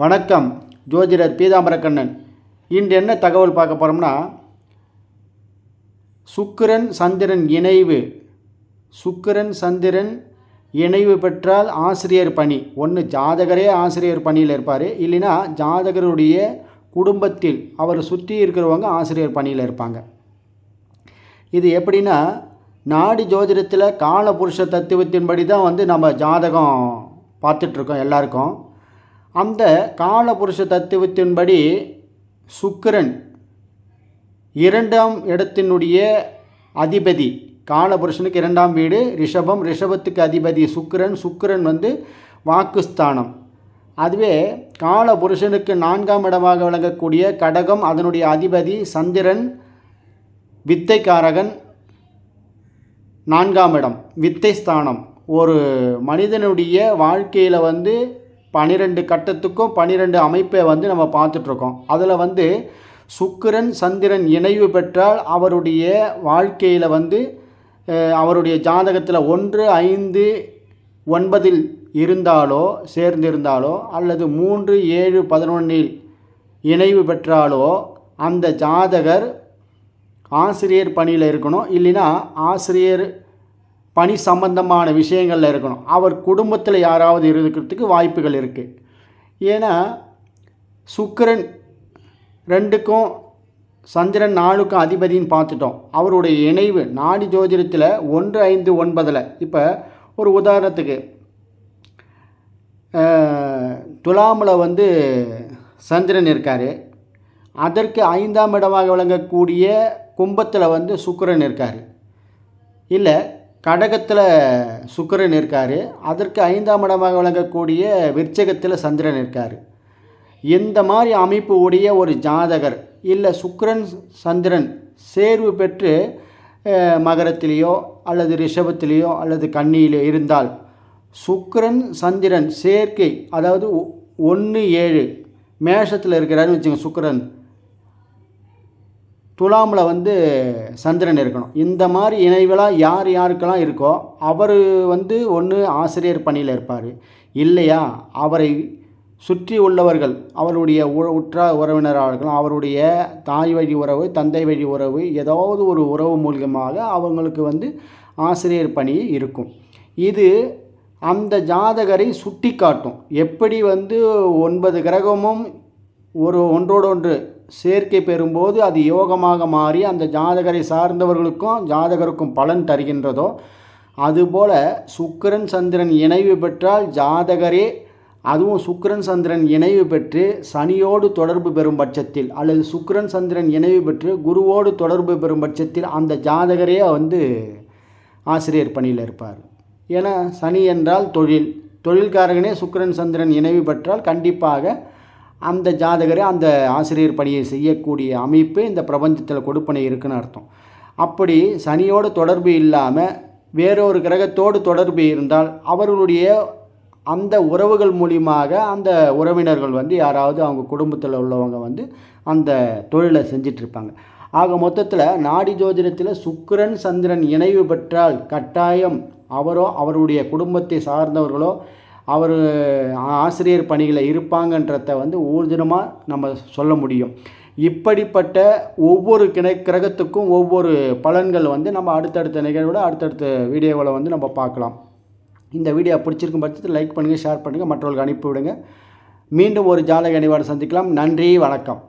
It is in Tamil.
வணக்கம் ஜோதிடர் பீதாம்பரக்கண்ணன். இன்று என்ன தகவல் பார்க்க போகிறோம்னா சுக்கிரன் சந்திரன் இணைவு. சுக்கிரன் சந்திரன் இணைவு பெற்றால் ஆசிரியர் பணி. ஒன்று ஜாதகரே ஆசிரியர் பணியில் இருப்பார். இல்லைன்னா ஜாதகருடைய குடும்பத்தில் அவரை சுற்றி இருக்கிறவங்க ஆசிரியர் பணியில் இருப்பாங்க. இது எப்படின்னா நாடி ஜோதிடத்தில் காலபுருஷ தத்துவத்தின்படி தான் வந்து நம்ம ஜாதகம் பார்த்துட்ருக்கோம் எல்லாருக்கும். அந்த காலபுருஷ தத்துவத்தின்படி சுக்கிரன் இரண்டாம் இடத்தினுடைய அதிபதி. காலபுருஷனுக்கு இரண்டாம் வீடு ரிஷபம் ரிஷபத்துக்கு அதிபதி சுக்கிரன். சுக்கிரன் வந்து வாக்குஸ்தானம். அதுவே காலபுருஷனுக்கு நான்காம் இடமாக விளங்கக்கூடிய கடகம் அதனுடைய அதிபதி சந்திரன் வித்தைக்காரகன் நான்காம் இடம் வித்தை ஸ்தானம் ஒரு மனிதனுடைய வாழ்க்கையில் வந்து பனிரெண்டு கட்டத்துக்கும் பனிரெண்டு அமைப்பை வந்து நம்ம பார்த்துட்ருக்கோம். அதில் வந்து சுக்கிரன் சந்திரன் இணைவு பெற்றால் அவருடைய வாழ்க்கையில் வந்து அவருடைய ஜாதகத்தில் ஒன்று ஐந்து ஒன்பதில் இருந்தாலோ சேர்ந்திருந்தாலோ அல்லது மூன்று ஏழு பதினொன்றில் இணைவு பெற்றாலோ அந்த ஜாதகர் ஆசிரியர் பணியில் இருக்கணும். இல்லைன்னா ஆசிரியர் பணி சம்பந்தமான விஷயங்களில் இருக்கணும். அவர் குடும்பத்தில் யாராவது இருக்கிறதுக்கு வாய்ப்புகள் இருக்குது ஏன்னா சுக்கரன் ரெண்டுக்கும் சந்திரன் நாலுக்கும் அதிபதின்னு பார்த்துட்டோம். அவருடைய இணைவு நாடி ஜோதிடத்தில் ஒன்று ஐந்து ஒன்பதில். இப்போ ஒரு உதாரணத்துக்கு துலாமில் வந்து சந்திரன் இருக்கார். அதற்கு ஐந்தாம் இடமாக விளங்கக்கூடிய கும்பத்தில் வந்து சுக்கிரன் இருக்கார். இல்லை கடகத்தில் சுக்கரன் இருக்கார். அதற்கு ஐந்தாம் இடமாக விளங்கக்கூடிய விற்சகத்தில் சந்திரன் இருக்கார். இந்த மாதிரி அமைப்பு உடைய ஒரு ஜாதகர் இல்லை சுக்கரன் சந்திரன் சேர்வு பெற்று மகரத்திலேயோ அல்லது ரிஷபத்திலேயோ அல்லது கன்னியிலோ இருந்தால் சுக்கரன் சந்திரன் சேர்க்கை அதாவது ஒன்று ஏழு மேஷத்தில் இருக்கிறாருன்னு வச்சுங்க சுக்கரன். துலாமில் வந்து சந்திரன் இருக்கணும். இந்த மாதிரி இணைவெல்லாம் யார் யாருக்கெல்லாம் இருக்கோ அவர் வந்து ஒன்று ஆசிரியர் பணியில் இருப்பார். இல்லையா? அவரை சுற்றி உள்ளவர்கள் அவருடைய உ- உற்ற உறவினராக இருக்கலாம் அவருடைய தாய் வழி உறவு தந்தை வழி உறவு ஏதாவது ஒரு உறவு மூலியமாக அவங்களுக்கு வந்து ஆசிரியர் பணி இருக்கும். இது அந்த ஜாதகரை சுட்டி காட்டும் எப்படி வந்து ஒன்பது கிரகமும் ஒரு ஒன்றோடொன்று சேர்க்கை பெறும்போது அது யோகமாக மாறி அந்த ஜாதகரை சார்ந்தவர்களுக்கும் ஜாதகருக்கும் பலன் தருகின்றதோ அதுபோல சுக்கரன் சந்திரன் இணைவு பெற்றால் ஜாதகரே அதுவும் சுக்கரன் சந்திரன் இணைவு பெற்று சனியோடு தொடர்பு பெறும் பட்சத்தில் அல்லது சுக்கரன் சந்திரன் இணைவு பெற்று குருவோடு தொடர்பு பெறும் பட்சத்தில் அந்த ஜாதகரே வந்து ஆசிரியர் பணியில் இருப்பார். ஏன்னா சனி என்றால் தொழில். தொழில்காரகனே சுக்கரன் சந்திரன் இணைவு பெற்றால் கண்டிப்பாக அந்த ஜாதகரை அந்த ஆசிரியர் பணியை செய்யக்கூடிய அமைப்பு இந்த பிரபஞ்சத்தில் கொடுப்பனை இருக்குன்னு அர்த்தம். அப்படி சனியோடு தொடர்பு இல்லாமல் வேறொரு கிரகத்தோடு தொடர்பு இருந்தால் அவர்களுடைய அந்த உறவுகள் மூலியமாக அந்த உறவினர்கள் வந்து யாராவது அவங்க குடும்பத்தில் உள்ளவங்க வந்து அந்த தொழிலை செஞ்சிட்ருப்பாங்க. ஆக மொத்தத்தில் நாடி ஜோதிடத்தில் சுக்கிரன் சந்திரன் இணைவு பெற்றால் கட்டாயம் அவரோ அவருடைய குடும்பத்தை சார்ந்தவர்களோ அவர் ஆசிரியர் பணியில் இருப்பாங்கன்றத வந்து ஊர்ஜினமாக நம்ம சொல்ல முடியும். இப்படிப்பட்ட ஒவ்வொரு கிணை கிரகத்துக்கும் ஒவ்வொரு பலன்கள் வந்து நம்ம அடுத்தடுத்த நிகழ்வோட அடுத்தடுத்த வீடியோவில் வந்து நம்ம பார்க்கலாம். இந்த வீடியோ பிடிச்சிருக்கும் பட்சத்தில் லைக் பண்ணுங்கள் ஷேர் பண்ணுங்கள் மற்றவர்களுக்கு அனுப்பிவிடுங்க மீண்டும் ஒரு ஜாலக அணிவாடு சந்திக்கலாம். நன்றி வணக்கம்.